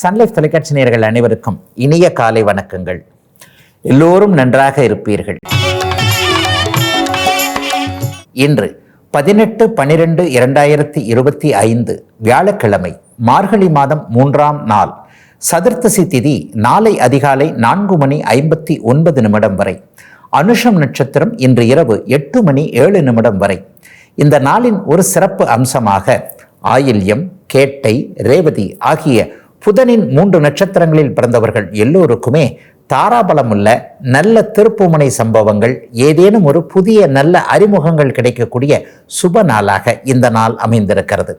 Sun Life தொலைக்காட்சி நேர்கள் அனைவருக்கும் இனிய காலை வணக்கங்கள். எல்லோரும் நன்றாக இருப்பீர்கள். இன்று பதினெட்டு பனிரெண்டு இரண்டாயிரத்தி இருபத்தி ஐந்து வியாழக்கிழமை மார்கழி மாதம் மூன்றாம் நாள் சதுர்த்தசி திதி நாளை அதிகாலை நான்கு மணி ஐம்பத்தி ஒன்பது நிமிடம் வரை அனுஷம் நட்சத்திரம் இன்று இரவு எட்டு மணி ஏழு நிமிடம் வரை. இந்த நாளின் ஒரு சிறப்பு அம்சமாக ஆயில்யம் கேட்டை ரேவதி ஆகிய புதனின் மூன்று நட்சத்திரங்களில் பிறந்தவர்கள் எல்லோருக்குமே தாராபலம் உள்ள நல்ல திருப்புமுனை சம்பவங்கள் ஏதேனும் ஒரு புதிய நல்ல அறிமுகங்கள் கிடைக்கக்கூடிய சுப நாளாக இந்த நாள் அமைந்திருக்கிறது.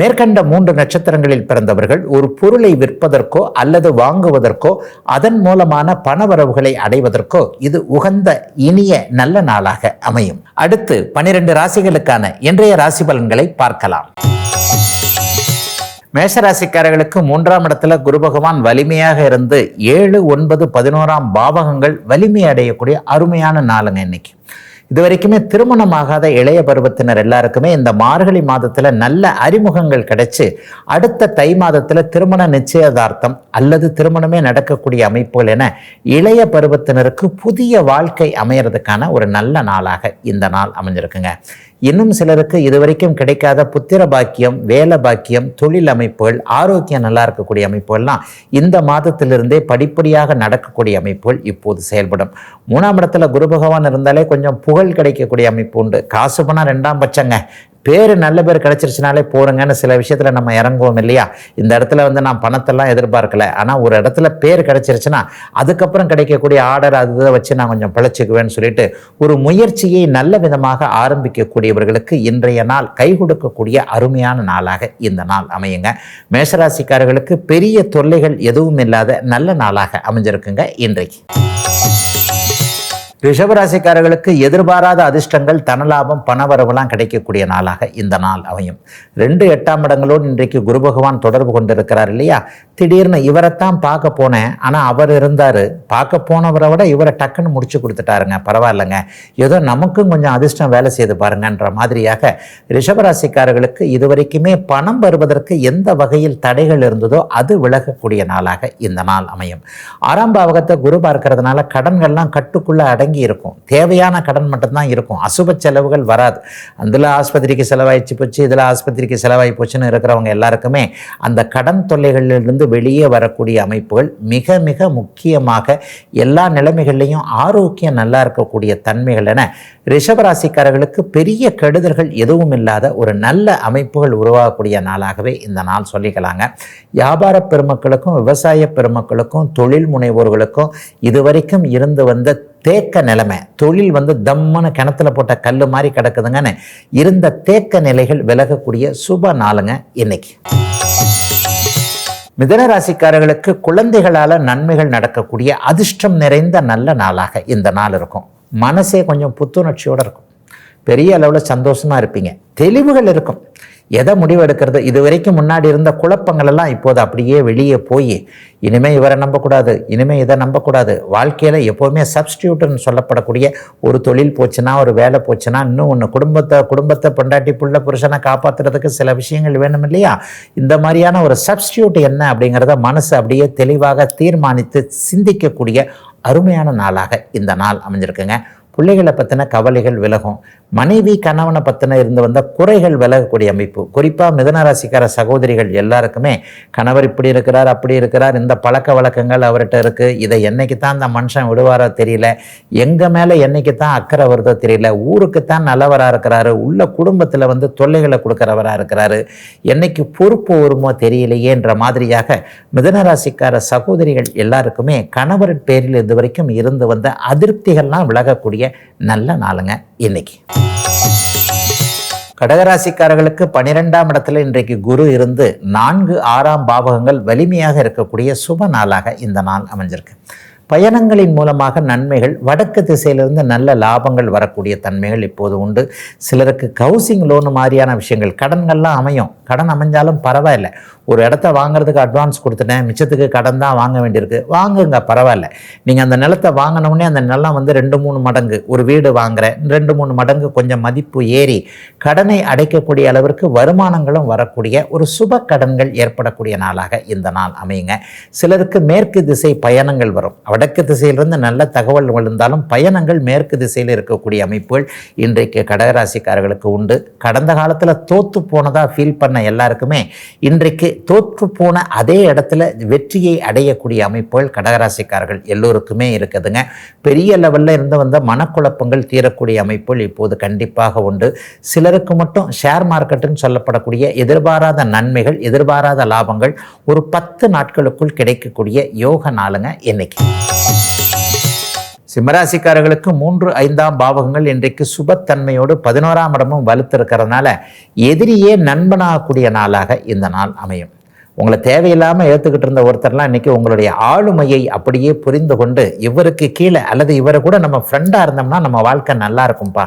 மேற்கண்ட மூன்று நட்சத்திரங்களில் பிறந்தவர்கள் ஒரு பொருளை விற்பதற்கோ அல்லது வாங்குவதற்கோ அதன் மூலமான பணவரவுகளை அடைவதற்கோ இது உகந்த இனிய நல்ல நாளாக அமையும். அடுத்து பனிரெண்டு ராசிகளுக்கான இன்றைய ராசி பலன்களை பார்க்கலாம். மேஷராசிக்காரர்களுக்கு மூன்றாம் இடத்துல குரு பகவான் வலிமையாக இருந்து ஏழு ஒன்பது பதினோராம் பாவகங்கள் வலிமை அடையக்கூடிய அருமையான நாளுங்க இன்னைக்கு. இது வரைக்குமே திருமணமாகாத இளைய பருவத்தினர் எல்லாருக்குமே இந்த மார்கழி மாதத்தில் நல்ல அறிமுகங்கள் கிடைச்சி அடுத்த தை மாதத்தில் திருமண நிச்சயதார்த்தம் அல்லது திருமணமே நடக்கக்கூடிய அமைப்புகள் என இளைய பருவத்தினருக்கு புதிய வாழ்க்கை அமையறதுக்கான ஒரு நல்ல நாளாக இந்த நாள் அமைஞ்சிருக்குங்க. இன்னும் சிலருக்கு இதுவரைக்கும் கிடைக்காத புத்திர பாக்கியம் வேலை பாக்கியம் தொழில் அமைப்புகள் ஆரோக்கியம் நல்லா இருக்கக்கூடிய அமைப்புகள்லாம் இந்த மாதத்திலிருந்தே படிப்படியாக நடக்கக்கூடிய அமைப்புகள் இப்போது செயல்படும். மூணாம் இடத்துல குரு பகவான் இருந்தாலே கொஞ்சம் புகழ் கிடைக்கக்கூடிய அமைப்பு உண்டு. காசு பணம் ரெண்டாம் பட்சங்க. பேர் நல்ல பேர் கிடச்சிருச்சுனாலே போகிறங்கன்னு சில விஷயத்தில் நம்ம இறங்குவோம் இல்லையா? இந்த இடத்துல வந்து நான் பணத்தெல்லாம் எதிர்பார்க்கல. ஆனால் ஒரு இடத்துல பேர் கிடச்சிருச்சுன்னா அதுக்கப்புறம் கிடைக்கக்கூடிய ஆர்டர் அது இதை வச்சு நான் கொஞ்சம் பிழைச்சிக்குவேன்னு சொல்லிட்டு ஒரு முயற்சியை நல்ல விதமாக ஆரம்பிக்கக்கூடியவர்களுக்கு இன்றைய நாள் கை கொடுக்கக்கூடிய அருமையான நாளாக இந்த நாள் அமையுங்க. மேஷராசிக்காரர்களுக்கு பெரிய தொல்லைகள் எதுவும் இல்லாத நல்ல நாளாக அமைஞ்சிருக்குங்க இன்றைக்கு. ரிஷபராசிக்காரர்களுக்கு எதிர்பாராத அதிர்ஷ்டங்கள் தனலாபம் பணவரவுலாம் கிடைக்கக்கூடிய நாளாக இந்த நாள் அமையும். ரெண்டு எட்டாம் இடங்களோடு இன்றைக்கு குரு பகவான் தொடர்பு கொண்டிருக்கிறார் இல்லையா? திடீர்னு இவரைத்தான் பார்க்க போனேன். ஆனால் அவர் இருந்தார். பார்க்க போனவரை விட இவரை டக்குன்னு முடிச்சு கொடுத்துட்டாருங்க. பரவாயில்லைங்க. ஏதோ நமக்கும் கொஞ்சம் அதிர்ஷ்டம் வேலை செய்து பாருங்கன்ற மாதிரியாக ரிஷபராசிக்காரர்களுக்கு இதுவரைக்குமே பணம் வருவதற்கு எந்த வகையில் தடைகள் இருந்ததோ அது விலகக்கூடிய நாளாக இந்த நாள் அமையும். ஆறாம் பாவகத்தை குரு பார்க்கறதுனால கடன்கள்லாம் கட்டுக்குள்ளே அடங்கி இருக்கும். தேவையான கடன் மட்டும்தான் இருக்கும். அசுப செலவுகள் வராது. அதில் ஆஸ்பத்திரிக்கு செலவாயிச்சு போச்சு இதில் ஆஸ்பத்திரிக்கு செலவாகி போச்சுன்னு இருக்கிறவங்க எல்லாருக்குமே அந்த கடன் தொல்லைகளிலிருந்து வெளியே வரக்கூடிய அமைப்புகள் மிக மிக முக்கியமாக எல்லா நிலைமைகள்லையும் ஆரோக்கியம் நல்லா இருக்கக்கூடிய தன்மைகள் என ரிஷபராசிக்காரர்களுக்கு பெரிய கெடுதல்கள் எதுவும் இல்லாத ஒரு நல்ல அமைப்புகள் உருவாகக்கூடிய நாளாகவே இந்த நாள் சொல்லிக்கலாங்க. வியாபார பெருமக்களுக்கும் விவசாய பெருமக்களுக்கும் தொழில் முனைவோர்களுக்கும் இதுவரைக்கும் இருந்து வந்த தேக்க நிலைமை. தொழில் வந்து தம்மனு கிணத்துல போட்ட கல் மாதிரி கிடக்குதுங்கன்னு இருந்த தேக்க நிலைகள் விலகக்கூடிய சுப நாளுங்க இன்னைக்கு. மிதன ராசிக்காரர்களுக்கு குழந்தைகளால் நன்மைகள் நடக்கக்கூடிய அதிர்ஷ்டம் நிறைந்த நல்ல நாளாக இந்த நாள் இருக்கும். மனசே கொஞ்சம் புத்துணர்ச்சியோடு இருக்கும். பெரிய அளவில் சந்தோஷமாக இருப்பீங்க. தெளிவுகள் இருக்கும். எதை முடிவெடுக்கிறது? இது வரைக்கும் முன்னாடி இருந்த குழப்பங்கள் எல்லாம் இப்போது அப்படியே வெளியே போய் இனிமேல் இவரை நம்பக்கூடாது இனிமேல் இதை நம்பக்கூடாது வாழ்க்கையில் எப்போவுமே சப்ஸ்டியூட்டுன்னு சொல்லப்படக்கூடிய ஒரு தொழில் போச்சுன்னா ஒரு வேலை போச்சுன்னா இன்னும் ஒன்று குடும்பத்தை குடும்பத்தை பொண்டாட்டி புள்ள புருஷனை காப்பாற்றுறதுக்கு சில விஷயங்கள் வேணும் இல்லையா? இந்த மாதிரியான ஒரு சப்ஸ்டியூட் என்ன அப்படிங்கிறத மனசு அப்படியே தெளிவாக தீர்மானித்து சிந்திக்கக்கூடிய அருமையான நாளாக இந்த நாள் அமைஞ்சிருக்குங்க. பிள்ளைகளை பற்றின கவலைகள் விலகும். மனைவி கணவனை பற்றின இருந்து வந்த குறைகள் விலகக்கூடிய அமைப்பு. குறிப்பாக மிதனராசிக்கார சகோதரிகள் எல்லாருக்குமே கணவர் இப்படி இருக்கிறார் அப்படி இருக்கிறார் இந்த பழக்க வழக்கங்கள் அவர்கிட்ட இருக்குது இதை என்னைக்கு தான் அந்த மனுஷன் விடுவாரோ தெரியல. எங்கள் மேலே என்னைக்கு தான் அக்கறை வருதோ தெரியல. ஊருக்கு தான் நல்லவராக இருக்கிறாரு. உள்ள குடும்பத்தில் வந்து தொல்லைகளை கொடுக்குறவராக இருக்கிறாரு. என்னைக்கு பொறுப்பு வருமோ தெரியலையேன்ற மாதிரியாக மிதனராசிக்கார சகோதரிகள் எல்லாருக்குமே கணவர் பேரில் இது வரைக்கும் இருந்து வந்த அதிருப்திகள்லாம் விலகக்கூடிய நல்ல நாளுங்க. இன்னைக்கு. கடகராசிக்காரர்களுக்கு பனிரெண்டாம் இடத்துல இன்றைக்கு குரு இருந்து நான்கு ஆறாம் பாவகங்கள் வலிமையாக இருக்கக்கூடிய சுப நாளாக இந்த நாள் அமைஞ்சிருக்கு. பயணங்களின் மூலமாக நன்மைகள் வடக்கு திசையிலிருந்து நல்ல லாபங்கள் வரக்கூடிய தன்மைகள் இப்போது உண்டு. சிலருக்கு ஹவுசிங் லோனு மாதிரியான விஷயங்கள் கடன்கள்லாம் அமையும். கடன் அமைஞ்சாலும் பரவாயில்ல. ஒரு இடத்த வாங்குறதுக்கு அட்வான்ஸ் கொடுத்துட்டேன் மிச்சத்துக்கு கடன் தான் வாங்க வேண்டியிருக்கு. வாங்குங்க பரவாயில்ல. நீங்கள் அந்த நிலத்தை வாங்கினவுடனே அந்த நிலம் வந்து ரெண்டு மூணு மடங்கு ஒரு வீடு வாங்குகிறேன் ரெண்டு மூணு மடங்கு கொஞ்சம் மதிப்பு ஏறி கடனை அடைக்கக்கூடிய அளவிற்கு வருமானங்களும் வரக்கூடிய ஒரு சுப கடன்கள் ஏற்படக்கூடிய நாளாக இந்த நாள் அமையுங்க. சிலருக்கு மேற்கு திசை பயணங்கள் வரும். வடக்கு திசையிலிருந்து நல்ல தகவல் விழுந்தாலும் பயணங்கள் மேற்கு திசையில் இருக்கக்கூடிய அமைப்புகள் இன்றைக்கு கடகராசிக்காரர்களுக்கு உண்டு. கடந்த காலத்தில் தோற்று போனதாக ஃபீல் பண்ண எல்லாருக்குமே இன்றைக்கு தோற்று போன அதே இடத்துல வெற்றியை அடையக்கூடிய அமைப்புகள் கடகராசிக்காரர்கள் எல்லோருக்குமே இருக்குதுங்க. பெரிய லெவலில் இருந்து வந்த மனக்குழப்பங்கள் தீரக்கூடிய அமைப்புகள் இப்போது கண்டிப்பாக உண்டு. சிலருக்கு மட்டும் ஷேர் மார்க்கெட்டுன்னு சொல்லப்படக்கூடிய எதிர்பாராத நன்மைகள் எதிர்பாராத லாபங்கள் ஒரு பத்து நாட்களுக்குள் கிடைக்கக்கூடிய யோக நாளுங்க இன்னைக்கு. சிம்மராசிக்காரர்களுக்கு மூன்று ஐந்தாம் பாவகங்கள் இன்றைக்கு சுபத்தன்மையோடு பதினோராம் இடமும் வலுத்திருக்கிறதுனால எதிரியே நண்பனாகக்கூடிய நாளாக இந்த நாள் அமையும். உங்களை தேவையில்லாமல் ஏற்றுக்கிட்டு இருந்த ஒருத்தர்லாம் இன்றைக்கி உங்களுடைய ஆளுமையை அப்படியே புரிந்து கொண்டு இவருக்கு கீழே அல்லது இவரை கூட நம்ம ஃப்ரெண்டாக இருந்தோம்னா நம்ம வாழ்க்கை நல்லா இருக்கும்ப்பா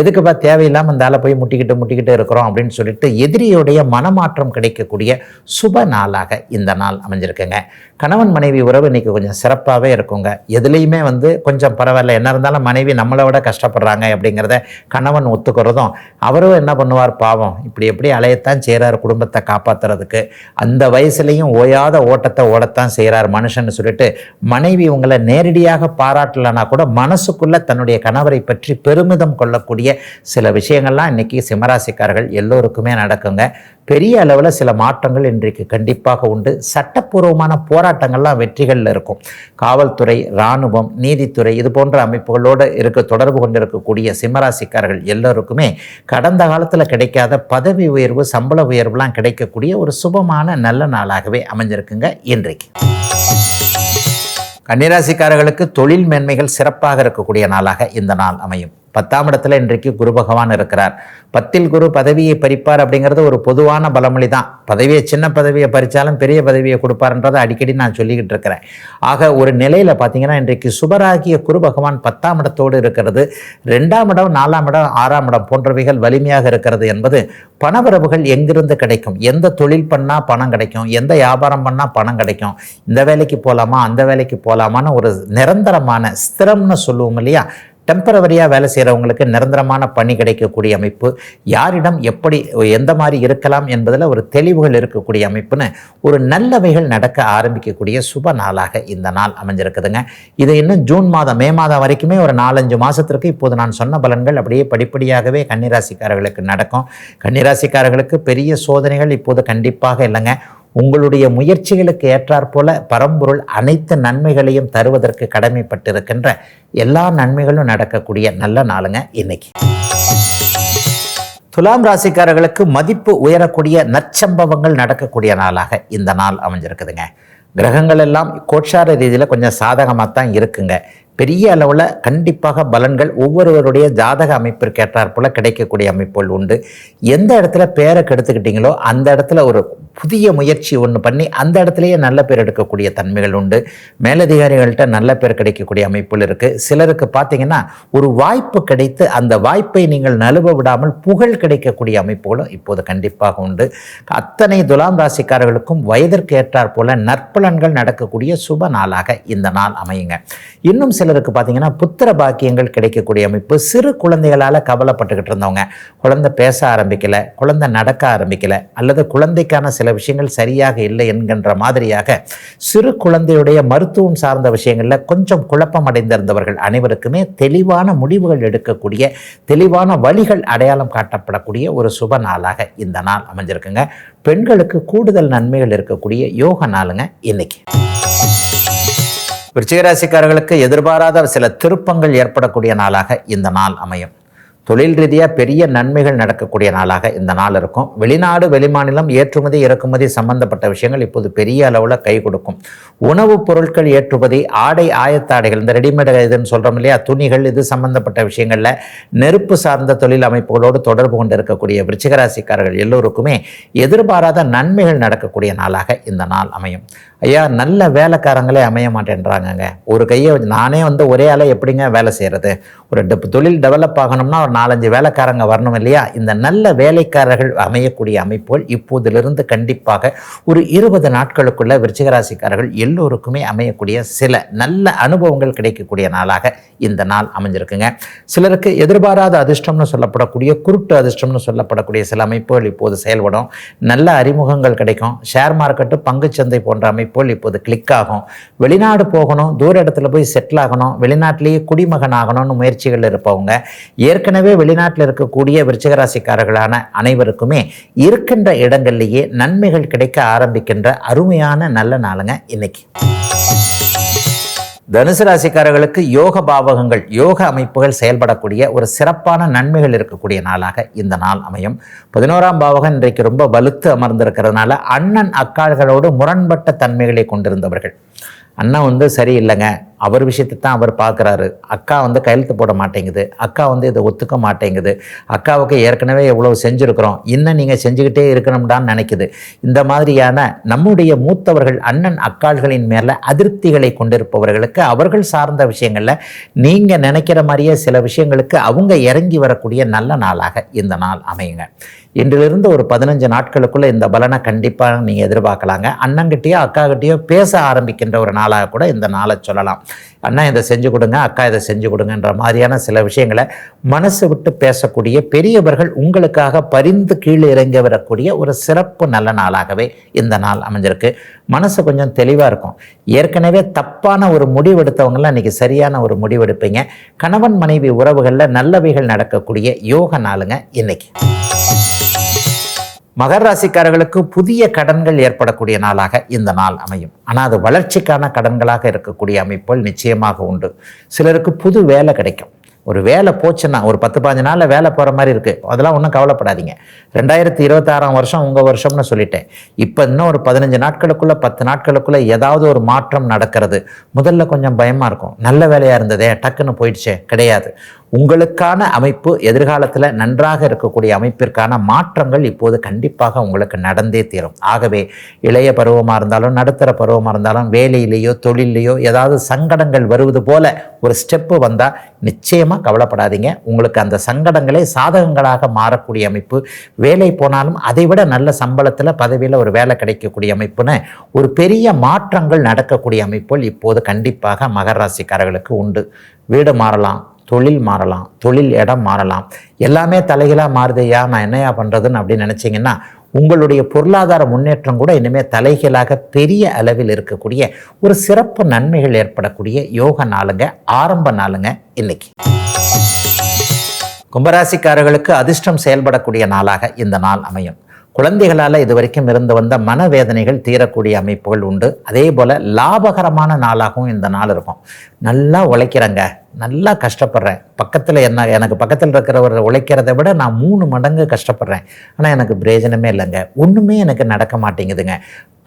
எதுக்குப்பா தேவையில்லாமல் இந்த ஆளை போய் முட்டிக்கிட்டு முட்டிக்கிட்டு இருக்கிறோம் அப்படின்னு சொல்லிட்டு எதிரியுடைய மனமாற்றம் கிடைக்கக்கூடிய சுப நாளாக இந்த நாள் அமைஞ்சிருக்குங்க. கணவன் மனைவி உறவு இன்றைக்கி கொஞ்சம் சிறப்பாகவே இருக்குங்க. எதுலேயுமே வந்து கொஞ்சம் பரவாயில்ல. என்ன இருந்தாலும் மனைவி நம்மளை விட கஷ்டப்படுறாங்க அப்படிங்கிறத கணவன் ஒத்துக்கிறதும் அவரும் என்ன பண்ணுவார் பாவம். இப்படி எப்படி அலையத்தான் செய்கிறார் குடும்பத்தை காப்பாற்றுறதுக்கு அந்த வயசுலையும் ஓயாத ஓட்டத்தை ஓடத்தான் செய்கிறார் மனுஷன் சொல்லிட்டு மனைவி உங்களை நேரடியாக பாராட்டலைன்னா கூட மனசுக்குள்ள தன்னுடைய கணவரை பற்றி பெருமிதம் கொள்ளக்கூடிய சில விஷயங்கள்லாம் இன்னைக்கு சிம்மராசிக்காரர்கள் எல்லோருக்குமே நடக்குங்க. பெரிய அளவில் சில மாற்றங்கள் இன்றைக்கு கண்டிப்பாக உண்டு. சட்டப்பூர்வமான போராட்டங்கள்லாம் வெற்றிகளில் இருக்கும். காவல்துறை இராணுவம் நீதித்துறை இது போன்ற அமைப்புகளோடு இருக்க தொடர்பு கொண்டிருக்கக்கூடிய சிம்மராசிக்காரர்கள் எல்லோருக்குமே கடந்த காலத்தில் கிடைக்காத பதவி உயர்வு சம்பள உயர்வுலாம் கிடைக்கக்கூடிய ஒரு சுபமான நல்ல நாளாகவே அமைஞ்சிருக்குங்க இன்றைக்கு. கன்னிராசிக்காரர்களுக்கு தொழில் மேன்மைகள் சிறப்பாக இருக்கக்கூடிய நாளாக இந்த நாள் அமையும். பத்தாம் இடத்துல இன்றைக்கு குரு பகவான் இருக்கிறார். பத்தில் குரு பதவியை பறிப்பார் அப்படிங்கிறது ஒரு பொதுவான பலமொழி தான் பதவியை சின்ன பதவியை பறித்தாலும் பெரிய பதவியை கொடுப்பார்ன்றதை அடிக்கடி நான் சொல்லிக்கிட்டு இருக்கிறேன். ஆக ஒரு நிலையில் பார்த்தீங்கன்னா இன்றைக்கு சுபராகிய குரு பகவான் பத்தாம் இடத்தோடு இருக்கிறது. ரெண்டாம் இடம் நாலாம் இடம் ஆறாம் இடம் போன்றவைகள் வலிமையாக இருக்கிறது என்பது பணவரவுகள் எங்கிருந்து கிடைக்கும்? எந்த தொழில் பண்ணால் பணம் கிடைக்கும்? எந்த வியாபாரம் பண்ணால் பணம் கிடைக்கும்? இந்த வேலைக்கு போகலாமா அந்த வேலைக்கு போகலாமான்னு ஒரு நிரந்தரமான ஸ்திரம்னு சொல்லுவோம் இல்லையா? டெம்பரவரியாக வேலை செய்கிறவங்களுக்கு நிரந்தரமான பணி கிடைக்கக்கூடிய அமைப்பு யாரிடம் எப்படி எந்த மாதிரி இருக்கலாம் என்பதில் ஒரு தெளிவுகள் இருக்கக்கூடிய அமைப்புன்னு ஒரு நல்லவைகள் நடக்க ஆரம்பிக்கக்கூடிய சுப நாளாக இந்த நாள் அமைஞ்சிருக்குதுங்க. இது இன்னும் ஜூன் மாதம் மே மாதம் வரைக்குமே ஒரு நாலஞ்சு மாதத்திற்கு இப்போது நான் சொன்ன பலன்கள் அப்படியே படிப்படியாகவே கன்னிராசிக்காரர்களுக்கு நடக்கும். கன்னிராசிக்காரர்களுக்கு பெரிய சோதனைகள் இப்போது கண்டிப்பாக இல்லைங்க. உங்களுடைய முயற்சிகளுக்கு ஏற்றாற்போல பரம்பொருள் அனைத்து நன்மைகளையும் தருவதற்கு கடமைப்பட்டிருக்கின்ற எல்லா நன்மைகளும் நடக்கக்கூடிய நல்ல நாளுங்க இன்னைக்கு. துலாம் ராசிக்காரர்களுக்கு மதிப்பு உயரக்கூடிய நற்சம்பவங்கள் நடக்கக்கூடிய நாளாக இந்த நாள் அமைஞ்சிருக்குதுங்க. கிரகங்கள் எல்லாம் கோட்சார ரீதியில் கொஞ்சம் சாதகமாக தான் இருக்குங்க. பெரிய அளவில் கண்டிப்பாக பலன்கள் ஒவ்வொருவருடைய ஜாதக அமைப்பிற்கு போல் கிடைக்கக்கூடிய அமைப்புகள் உண்டு. எந்த இடத்துல பேரை கெடுத்துக்கிட்டீங்களோ அந்த இடத்துல ஒரு புதிய முயற்சி ஒன்று பண்ணி அந்த இடத்துலையே நல்ல பேர் எடுக்கக்கூடிய தன்மைகள் உண்டு. மேலதிகாரிகள்கிட்ட நல்ல பேர் கிடைக்கக்கூடிய அமைப்புகள் இருக்குது சிலருக்கு பார்த்தீங்கன்னா ஒரு வாய்ப்பு கிடைத்து அந்த வாய்ப்பை நீங்கள் நழுவ விடாமல் புகழ் கிடைக்கக்கூடிய அமைப்புகளும் இப்போது கண்டிப்பாக உண்டு. அத்தனை துலாம் ராசிக்காரர்களுக்கும் வயதிற்கு ஏற்றாற் போல நற்பலன்கள் நடக்கக்கூடிய சுப நாளாக இந்த நாள் அமையுங்க. இன்னும் சில சிலருக்கு பார்த்தீங்கன்னா புத்திர பாக்கியங்கள் கிடைக்கக்கூடிய அமைப்பு. சிறு குழந்தைகளால் கவலைப்பட்டுக்கிட்டு இருந்தவங்க குழந்தை பேச ஆரம்பிக்கலை குழந்தை நடக்க ஆரம்பிக்கலை அல்லது குழந்தைக்கான சில விஷயங்கள் சரியாக இல்லை என்கின்ற மாதிரியாக சிறு குழந்தையுடைய மருத்துவம் சார்ந்த விஷயங்களில் கொஞ்சம் குழப்பம் அடைந்திருந்தவர்கள் அனைவருக்குமே தெளிவான முடிவுகள் எடுக்கக்கூடிய தெளிவான வழிகள் அடையாளம் காட்டப்படக்கூடிய ஒரு சுப நாளாக இந்த நாள் அமைஞ்சிருக்குங்க. பெண்களுக்கு கூடுதல் நன்மைகள் இருக்கக்கூடிய யோக நாளுங்க இன்னைக்கு. விருச்சிகராசிக்காரர்களுக்கு எதிர்பாராத சில திருப்பங்கள் ஏற்படக்கூடிய நாளாக இந்த நாள் அமையும். தொழில் ரீதியாக பெரிய நன்மைகள் நடக்கக்கூடிய நாளாக இந்த நாள் இருக்கும். வெளிநாடு வெளிமாநிலம் ஏற்றுமதி இறக்குமதி சம்பந்தப்பட்ட விஷயங்கள் இப்போது பெரிய அளவில் கை கொடுக்கும். உணவுப் பொருட்கள் ஏற்றுமதி ஆடை ஆயத்தாடைகள் இந்த ரெடிமேட் இதுன்னு சொல்கிறோம் இல்லையா? துணிகள் இது சம்பந்தப்பட்ட விஷயங்களில் நெருப்பு சார்ந்த தொழில் அமைப்புகளோடு தொடர்பு கொண்டு இருக்கக்கூடிய விருச்சிகராசிக்காரர்கள் எல்லோருக்குமே எதிர்பாராத நன்மைகள் நடக்கக்கூடிய நாளாக இந்த நாள் அமையும். ஐயா நல்ல வேலைக்காரங்களே அமைய மாட்டேன்றாங்கங்க. ஒரு கையை நானே வந்து ஒரே ஆளை எப்படிங்க வேலை செய்கிறது ஒரு டெப் தொழில் டெவலப் ஆகணும்னா ஒரு நாலஞ்சு வேலைக்காரங்க வரணும் இல்லையா? இந்த நல்ல வேலைக்காரர்கள் அமையக்கூடிய அமைப்புகள் இப்போதிலிருந்து கண்டிப்பாக ஒரு இருபது நாட்களுக்குள்ள விருச்சிகராசிக்காரர்கள் எல்லோருக்குமே அமையக்கூடிய சில நல்ல அனுபவங்கள் கிடைக்கக்கூடிய நாளாக இந்த நாள் அமைஞ்சிருக்குங்க. சிலருக்கு எதிர்பாராத அதிர்ஷ்டம்னு சொல்லப்படக்கூடிய குருட்டு அதிர்ஷ்டம்னு சொல்லப்படக்கூடிய சில அமைப்புகள் இப்போது செயல்படும். நல்ல அறிமுகங்கள் கிடைக்கும். ஷேர் மார்க்கெட்டு பங்குச்சந்தை போன்ற அமைப்பு போல் இப்போது கிளிக் ஆகும். வெளிநாடு போகணும் தூர இடத்துல போய் செட்டில் ஆகணும் வெளிநாட்டிலேயே குடிமகன் ஆகணும்னு முயற்சிகள் இருப்பவங்க ஏற்கனவே வெளிநாட்டில் இருக்கக்கூடிய விருச்சிகராசிக்காரர்களான அனைவருக்குமே இருக்கின்ற இடங்கள்லேயே நன்மைகள் கிடைக்க ஆரம்பிக்கின்ற அருமையான நல்ல நாளுங்க இன்னைக்கு. தனுசு ராசிக்காரர்களுக்கு யோக பாவகங்கள் யோக அமைப்புகள் செயல்படக்கூடிய ஒரு சிறப்பான நன்மைகள் இருக்கக்கூடிய நாளாக இந்த நாள் அமையும். பதினோராம் பாவகம் இன்றைக்கு ரொம்ப வலுத்து அமர்ந்திருக்கிறதுனால அண்ணன் அக்காள்களோடு முரண்பட்ட தன்மைகளை கொண்டிருந்தவர்கள். அண்ணா வந்து சரியில்லைங்க. அவர் விஷயத்தை தான் அவர் பார்க்குறாரு அக்கா வந்து கையெழுத்து போட மாட்டேங்குது. அக்கா வந்து இதை ஒத்துக்க மாட்டேங்குது. அக்காவுக்கு ஏற்கனவே எவ்வளோ செஞ்சுருக்கிறோம். இன்னும் நீங்கள் செஞ்சுக்கிட்டே இருக்கணும்டான்னு நினைக்குது. இந்த மாதிரியான நம்முடைய மூத்தவர்கள் அண்ணன் அக்காள்களின் மேலே அதிருப்திகளை கொண்டிருப்பவர்களுக்கு அவர்கள் சார்ந்த விஷயங்களில் நீங்கள் நினைக்கிற மாதிரியே சில விஷயங்களுக்கு அவங்க இறங்கி வரக்கூடிய நல்ல நாளாக இந்த நாள் அமையுங்க. இன்றிலிருந்து ஒரு பதினஞ்சு நாட்களுக்குள்ள இந்த பலனை கண்டிப்பாக நீங்கள் எதிர்பார்க்கலாங்க. அண்ணங்கிட்டேயோ அக்காகிட்டேயோ பேச ஆரம்பிக்கின்ற ஒரு நாளாக கூட இந்த நாளை சொல்லலாம். அண்ணா இதை செஞ்சு கொடுங்க அக்கா இதை செஞ்சு கொடுங்கன்ற மாதிரியான சில விஷயங்களை மனசு விட்டு பேசக்கூடிய பெரியவர்கள் உங்களுக்காக பரிந்து கீழே இறங்கி வரக்கூடிய ஒரு சிறப்பு நல்ல நாளாகவே இந்த நாள் அமைஞ்சிருக்கு. மனசு கொஞ்சம் தெளிவாக இருக்கும். ஏற்கனவே தப்பான ஒரு முடிவெடுத்தவங்களாம் இன்னைக்கு சரியான ஒரு முடிவெடுப்பீங்க கணவன் மனைவி உறவுகளில் நல்லவைகள் நடக்கக்கூடிய யோக நாளுங்க இன்னைக்கு. மகர ராசிக்காரர்களுக்கு புதிய கடன்கள் ஏற்படக்கூடிய நாளாக இந்த நாள் அமையும். ஆனால் அது வளர்ச்சிக்கான கடன்களாக இருக்கக்கூடிய அமைப்புகள் நிச்சயமாக உண்டு. சிலருக்கு புது வேலை கிடைக்கும். ஒரு வேலை போச்சுன்னா ஒரு பத்து பாஞ்சு நாளில் வேலை போகிற மாதிரி இருக்குது அதெல்லாம் ஒன்றும் கவலைப்படாதீங்க. ரெண்டாயிரத்தி இருபத்தாறாம் வருஷம் உங்கள் வருஷம்னு சொல்லிட்டேன். இப்போ இன்னும் ஒரு பதினஞ்சு நாட்களுக்குள்ளே பத்து நாட்களுக்குள்ளே ஏதாவது ஒரு மாற்றம் நடக்கிறது. முதல்ல கொஞ்சம் பயமாக இருக்கும். நல்ல வேலையாக இருந்ததே டக்குன்னு போயிடுச்சே கிடையாது. உங்களுக்கான அமைப்பு எதிர்காலத்தில் நன்றாக இருக்கக்கூடிய அமைப்பிற்கான மாற்றங்கள் இப்போது கண்டிப்பாக உங்களுக்கு நடந்தே தீரும். ஆகவே இளைய பருவமாக இருந்தாலும் நடுத்தர பருவமாக இருந்தாலும் வேலையிலேயோ தொழிலையோ ஏதாவது சங்கடங்கள் வருவது போல ஒரு ஸ்டெப்பு வந்தால் நிச்சயமாக கவலைப்படாதீங்க. உங்களுக்கு அந்த சங்கடங்களே சாதகங்களாக மாறக்கூடிய அமைப்பு. வேலை போனாலும் அதை விட நல்ல சம்பளத்தில் பதவியில் ஒரு வேலை கிடைக்கக்கூடிய அமைப்புன்னு ஒரு பெரிய மாற்றங்கள் நடக்கக்கூடிய அமைப்புகள் இப்போது கண்டிப்பாக மகர ராசிக்காரர்களுக்கு உண்டு. வீடு மாறலாம் தொழில் மாறலாம் தொழில் இடம் மாறலாம். எல்லாமே தலைகளாக மாறுதையா நான் என்னையா பண்ணுறதுன்னு அப்படின்னு நினச்சிங்கன்னா உங்களுடைய பொருளாதார முன்னேற்றம் கூட இனிமேல் தலைகளாக பெரிய அளவில் இருக்கக்கூடிய ஒரு சிறப்பு நன்மைகள் ஏற்படக்கூடிய யோக நாளுங்க ஆரம்ப நாளுங்க இன்னைக்கு. கும்பராசிக்காரர்களுக்கு அதிர்ஷ்டம் செயல்படக்கூடிய நாளாக இந்த நாள் அமையும். குழந்தைகளால் இதுவரைக்கும் இருந்து வந்த மனவேதனைகள் தீரக்கூடிய அமைப்புகள் உண்டு. அதே போல் லாபகரமான நாளாகவும் இந்த நாள் இருக்கும். நல்லா உழைக்கிறேங்க. நல்லா கஷ்டப்படுறேன். பக்கத்தில் என்ன எனக்கு பக்கத்தில் இருக்கிறவர் உழைக்கிறத விட நான் மூணு மடங்கு கஷ்டப்படுறேன். ஆனால் எனக்கு பிரயோஜனமே இல்லைங்க. ஒன்றுமே எனக்கு நடக்க மாட்டேங்குதுங்க.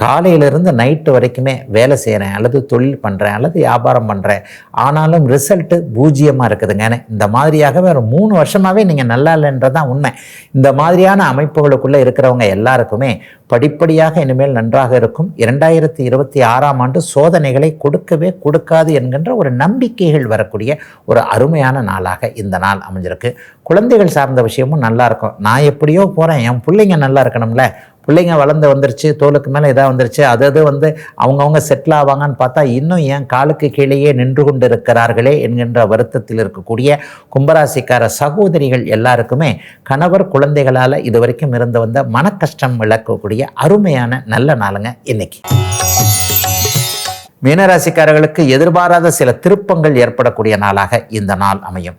காலையிலிருந்து நைட்டு வரைக்குமே வேலை செய்கிறேன் அல்லது தொழில் பண்ணுறேன் அல்லது வியாபாரம் பண்ணுறேன் ஆனாலும் ரிசல்ட்டு பூஜ்ஜியமாக இருக்குதுங்க. இந்த மாதிரியாகவே ஒரு மூணு வருஷமாகவே நீங்கள் நல்லா இல்லைன்றது தான் உண்மை. இந்த மாதிரியான அமைப்புகளுக்குள்ளே இருக்கிறவங்க எல்லாருக்குமே படிப்படியாக இனிமேல் நன்றாக இருக்கும். இரண்டாயிரத்தி இருபத்தி ஆறாம் ஆண்டு சோதனைகளை கொடுக்கவே கொடுக்காது என்கின்ற ஒரு நம்பிக்கைகள் வரக்கூடிய ஒரு அருமையான நாளாக இந்த நாள் அமைஞ்சிருக்கு. குழந்தைகள் சார்ந்த விஷயமும் நல்லா இருக்கும். நான் எப்படியோ போகிறேன் என் பிள்ளைங்க நல்லா இருக்கணும்ல. பிள்ளைங்க வளர்ந்து வந்துருச்சு தோலுக்கு மேலே இதாக வந்துருச்சு அது அது வந்து அவங்கவுங்க செட்டில் ஆவாங்கன்னு பார்த்தா இன்னும் என் காலுக்கு கீழேயே நின்று கொண்டு இருக்கிறார்களே என்கின்ற வருத்தத்தில் இருக்கக்கூடிய கும்பராசிக்கார சகோதரிகள் எல்லாருக்குமே கணவர் குழந்தைகளால் இதுவரைக்கும் இருந்து வந்த மன கஷ்டம் விளக்கக்கூடிய அருமையான நல்ல நாளுங்க இன்னைக்கு. மீனராசிக்காரர்களுக்கு எதிர்பாராத சில திருப்பங்கள் ஏற்படக்கூடிய நாளாக இந்த நாள் அமையும்.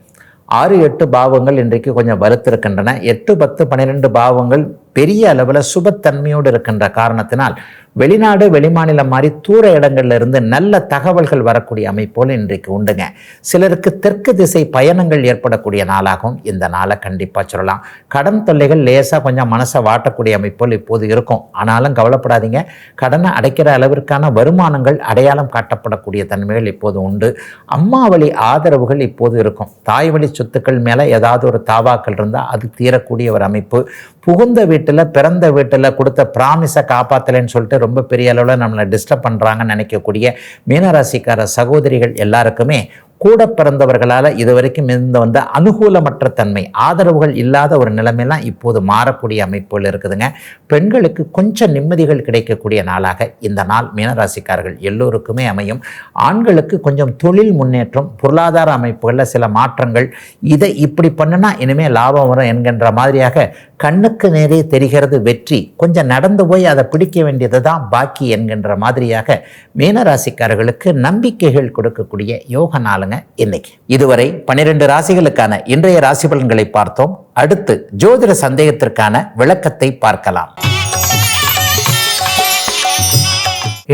ஆறு எட்டு பாவங்கள் இன்றைக்கு கொஞ்சம் வலுத்திருக்கின்றன. எட்டு பத்து பன்னிரெண்டு பாவங்கள் பெரிய அளவில் சுபத்தன்மையோடு இருக்கின்ற காரணத்தினால் வெளிநாடு வெளிமாநிலம் மாதிரி தூர இடங்கள்ல இருந்து நல்ல தகவல்கள் வரக்கூடிய அமைப்போல் இன்றைக்கு உண்டுங்க. சிலருக்கு தெற்கு திசை பயணங்கள் ஏற்படக்கூடிய நாளாகவும் இந்த நாளை கண்டிப்பாக சொல்லலாம். கடன் தொல்லைகள் லேசாக கொஞ்சம் மனசை வாட்டக்கூடிய அமைப்போல் இப்போது இருக்கும். ஆனாலும் கவலைப்படாதீங்க. கடனை அடைக்கிற அளவிற்கான வருமானங்கள் அடையாளம் காட்டப்படக்கூடிய தன்மைகள் இப்போது உண்டு. அம்மா வழி ஆதரவுகள் இப்போது இருக்கும். தாய் வழி சொத்துக்கள் மேலே ஏதாவது ஒரு தாவாக்கள் இருந்தால் அது தீரக்கூடிய ஒரு அமைப்பு. புகுந்த வீட்டில் பிறந்த வீட்டில் கொடுத்த ப்ராமிஸை காப்பாற்றலைன்னு சொல்லிட்டு ரொம்ப பெரிய அளவில் நம்மளை டிஸ்டர்ப் பண்ணுறாங்கன்னு நினைக்கக்கூடிய மீனராசிக்கார சகோதரிகள் எல்லாருக்குமே கூட பிறந்தவர்களால் இதுவரைக்கும் இருந்த வந்த அனுகூலமற்ற தன்மை ஆதரவுகள் இல்லாத ஒரு நிலைமையெல்லாம் இப்போது மாறக்கூடிய அமைப்புகள் இருக்குதுங்க. பெண்களுக்கு கொஞ்சம் நிம்மதிகள் கிடைக்கக்கூடிய நாளாக இந்த நாள் மீனராசிக்காரர்கள் எல்லோருக்குமே அமையும். ஆண்களுக்கு கொஞ்சம் தொழில் முன்னேற்றம் பொருளாதார அமைப்புகளில் சில மாற்றங்கள் இதை இப்படி பண்ணுனா இனிமேல் லாபம் வரும் என்கின்ற மாதிரியாக கண்ணுக்கு நேரே தெரிகிறது வெற்றி. கொஞ்சம் நடந்து போய் அதை பிடிக்க வேண்டியது தான் பாக்கி என்கின்ற மாதிரியாக மீனராசிக்காரர்களுக்கு நம்பிக்கைகள் கொடுக்கக்கூடிய யோக நாளுங்க இன்னைக்கு. இதுவரை பன்னிரெண்டு ராசிகளுக்கான இன்றைய ராசி பலன்களை பார்த்தோம். அடுத்து ஜோதிட சந்தேகத்திற்கான விளக்கத்தை பார்க்கலாம்.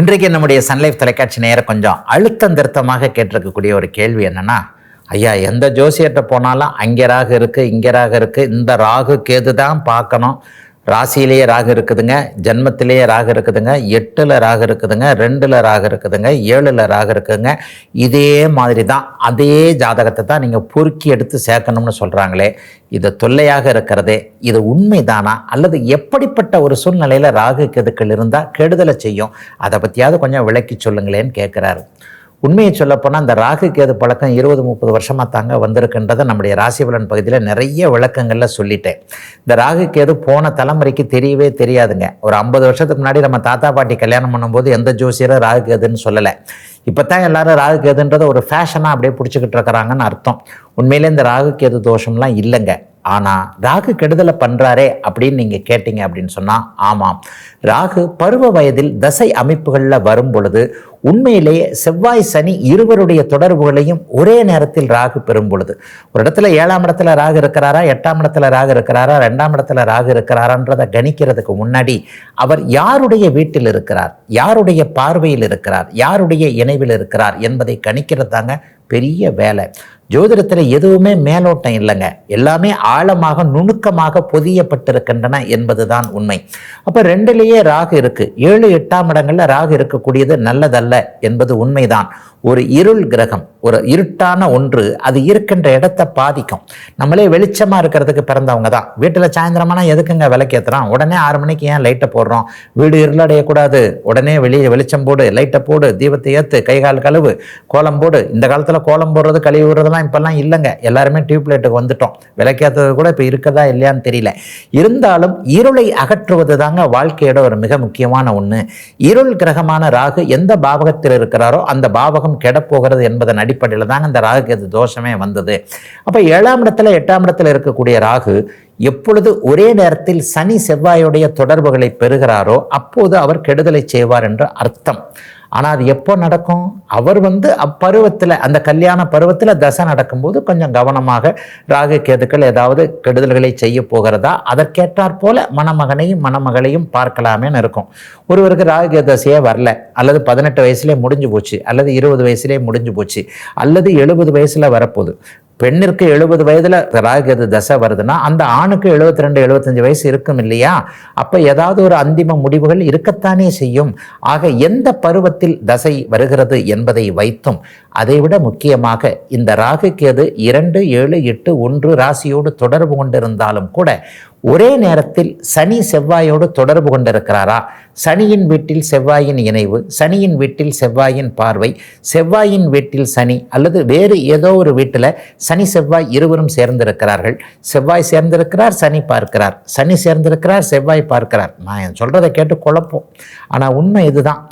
இன்றைக்கு நம்முடைய சன்லைஃப் தொலைக்காட்சி நேரம் கொஞ்சம் அழுத்தம் திருத்தமாக கேட்டிருக்கக்கூடிய ஒரு கேள்வி என்னன்னா ஐயா எந்த ஜோசியர்கிட்ட போனாலும் அங்கே ராகு இருக்குது இங்கே ராகு இருக்குது இந்த ராகு கேது தான் பார்க்கணும். ராசியிலேயே ராகு இருக்குதுங்க ஜென்மத்திலேயே ராகு இருக்குதுங்க எட்டில் ராகு இருக்குதுங்க ரெண்டில் ராகு இருக்குதுங்க ஏழில் ராகு இருக்குதுங்க. இதே மாதிரி தான் அதே ஜாதகத்தை தான் நீங்கள் பொறுக்கி எடுத்து சேர்க்கணும்னு சொல்கிறாங்களே இது தொல்லையாக இருக்கிறதே இது உண்மைதானா? அல்லது எப்படிப்பட்ட ஒரு சூழ்நிலையில் ராகு கெதுக்கள் இருந்தால் கெடுதலை செய்யும்? அதை பற்றியாவது கொஞ்சம் விளக்கி சொல்லுங்களேன்னு கேட்குறாரு உண்மையை சொல்லப்போனால் அந்த ராகு கேது பழக்கம் இருபது முப்பது வருஷமாக தாங்க வந்திருக்குன்றதை நம்முடைய ராசிபலன் பகுதியில் நிறைய விளக்கங்களில் சொல்லிட்டேன். இந்த ராகு கேது போன தலைமுறைக்கு தெரியவே தெரியாதுங்க. ஒரு ஐம்பது வருஷத்துக்கு முன்னாடி நம்ம தாத்தா பாட்டி கல்யாணம் பண்ணும்போது எந்த ஜோசியரும் ராகு கேதுன்னு சொல்லலை. இப்போ தான் எல்லாரும் ராகு கேதுன்றதை ஒரு ஃபேஷனாக அப்படியே பிடிச்சிக்கிட்டு இருக்கிறாங்கன்னு அர்த்தம். உண்மையிலே இந்த ராகு கேது தோஷம்லாம் இல்லைங்க. ஆனால் ராகு கெடுதலை பண்ணுறாரே அப்படின்னு நீங்கள் கேட்டீங்க அப்படின்னு சொன்னால் ஆமாம். ராகு பருவ வயதில் தசை அமைப்புகளில் வரும் பொழுது உண்மையிலேயே செவ்வாய் சனி இருவருடைய தொடர்புகளையும் ஒரே நேரத்தில் ராகு பெறும் பொழுது. ஒரு இடத்துல ஏழாம் இடத்துல ராகு இருக்கிறாரா எட்டாம் இடத்துல ராகு இருக்கிறாரா ரெண்டாம் இடத்துல ராகு இருக்கிறாரான்றதை கணிக்கிறதுக்கு முன்னாடி அவர் யாருடைய வீட்டில் இருக்கிறார்? யாருடைய பார்வையில் இருக்கிறார்? யாருடைய இணைவில் இருக்கிறார்? என்பதை கணிக்கிறது தாங்க பெரிய வேலை. ஜோதிடத்தில் எதுவுமே மேலோட்டம் இல்லைங்க. எல்லாமே ஆழமாக நுணுக்கமாக பொதியப்பட்டிருக்கின்றன என்பதுதான் உண்மை. அப்போ ரெண்டுலேயே ராகு இருக்குது ஏழு எட்டாம் இடங்களில் ராகு இருக்கக்கூடியது நல்லதல்ல என்பது உண்மைதான். ஒரு இருள் கிரகம் ஒரு இருட்டான ஒன்று அது இருக்கின்ற இடத்தை பாதிக்கும். நம்மளே வெளிச்சமாக இருக்கிறதுக்கு பிறந்தவங்க தான். வீட்டில் சாயந்தரமானா எதுக்குங்க விளக்கேற்றுறோம் உடனே ஆறு மணிக்கு ஏன் லைட்டை போடுறோம்? வீடு இருளடையக்கூடாது. உடனே வெளியே வெளிச்சம் போடு லைட்டை போடு தீபத்தை ஏற்று கை கால் கழுவு கோலம் போடு. இந்த காலத்தில் கோலம் போடுறது கழிவு விடுறதுலாம் இப்போல்லாம் இல்லைங்க. எல்லாருமே டியூப்லைட்டுக்கு வந்துட்டோம். விளக்கேற்றது கூட இப்போ இருக்கதா இல்லையான்னு தெரியல. இருந்தாலும் இருளை அகற்றுவது தாங்க வாழ்க்கையோட ஒரு மிக முக்கியமான ஒன்று இருள் கிரகமான ராகு எந்த பாவகத்தில் இருக்கிறாரோ அந்த பாவகம் கெடப்போகிறது என்பதன் அடிப்படையில் தாங்க அந்த ராகு கேது தோஷமே வந்தது. அப்போ ஏழாம் இடத்துல எட்டாம் இடத்துல இருக்கக்கூடிய ராகு எப்பொழுது ஒரே நேரத்தில் சனி செவ்வாயுடைய தொடர்புகளை பெறுகிறாரோ அப்போது அவர் கெடுதலை செய்வார் என்று அர்த்தம். ஆனால் அது எப்போ நடக்கும்? அவர் வந்து அப்பருவத்தில் அந்த கல்யாண பருவத்தில் தசை நடக்கும்போது கொஞ்சம் கவனமாக ராகு கேதுக்கள் ஏதாவது கெடுதல்களை செய்ய போகிறதா? அதற்கேற்றாற் போல மணமகனையும் மணமகளையும் பார்க்கலாமேன்னு இருக்கும். ஒருவருக்கு ராகு தசையே வரல. அல்லது பதினெட்டு வயசுலேயே முடிஞ்சு போச்சு. அல்லது இருபது வயசுலேயே முடிஞ்சு போச்சு. அல்லது எழுபது வயசில் வரப்போகுது. பெண்ணிற்கு எழுபது வயதில் ராகுகேது தசை வருதுன்னா அந்த ஆணுக்கு எழுபத்தி ரெண்டு எழுபத்தஞ்சு வயசு இருக்கும் இல்லையா? அப்போ ஏதாவது ஒரு அந்திம முடிவுகள் இருக்கத்தானே செய்யும். ஆக எந்த பருவத்தில் தசை வருகிறது என்பதை வைத்தும் அதைவிட முக்கியமாக இந்த ராகுகேது இரண்டு ஏழு எட்டு ஒன்று ராசியோடு தொடர்பு கொண்டிருந்தாலும் கூட ஒரே நேரத்தில் சனி செவ்வாயோடு தொடர்பு கொண்டிருக்கிறாரா? சனியின் வீட்டில் செவ்வாயின் இணைவு சனியின் வீட்டில் செவ்வாயின் பார்வை செவ்வாயின் வீட்டில் சனி அல்லது வேறு ஏதோ ஒரு வீட்டில் சனி செவ்வாய் இருவரும் சேர்ந்திருக்கிறார்கள். செவ்வாய் சேர்ந்திருக்கிறார் சனி பார்க்கிறார். சனி சேர்ந்திருக்கிறார் செவ்வாய் பார்க்கிறார். நான் சொல்கிறத கேட்டு குழப்பம். ஆனால் உண்மை இதுதான்.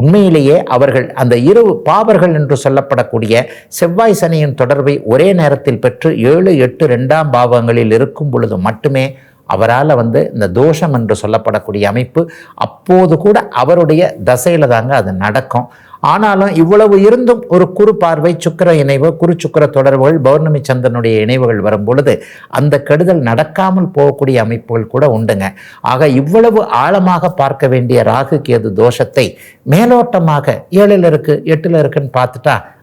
உண்மையிலேயே அவர்கள் அந்த இரு பாவர்கள் என்று சொல்லப்படக்கூடிய செவ்வாய் சனியின் தொடர்பை ஒரே நேரத்தில் பெற்று ஏழு எட்டு ரெண்டாம் பாவங்களில் இருக்கும் பொழுது மட்டுமே அவரால் வந்து இந்த தோஷம் என்று சொல்லப்படக்கூடிய அமைப்பு அப்போது கூட அவருடைய தசையில் தாங்க அது நடக்கும். ஆனாலும் இவ்வளவு இருந்தும் ஒரு குறு பார்வை சுக்கிர இணைவு குரு சுக்கர தொடர்புகள் பௌர்ணமி சந்திரனுடைய இணைவுகள் வரும் பொழுது அந்த கெடுதல் நடக்காமல் போகக்கூடிய அமைப்புகள் கூட உண்டுங்க. ஆக இவ்வளவு ஆழமாக பார்க்க வேண்டிய ராகு கேது தோஷத்தை மேலோட்டமாக ஏழில் இருக்கு எட்டில் இருக்குன்னு பார்த்துட்டா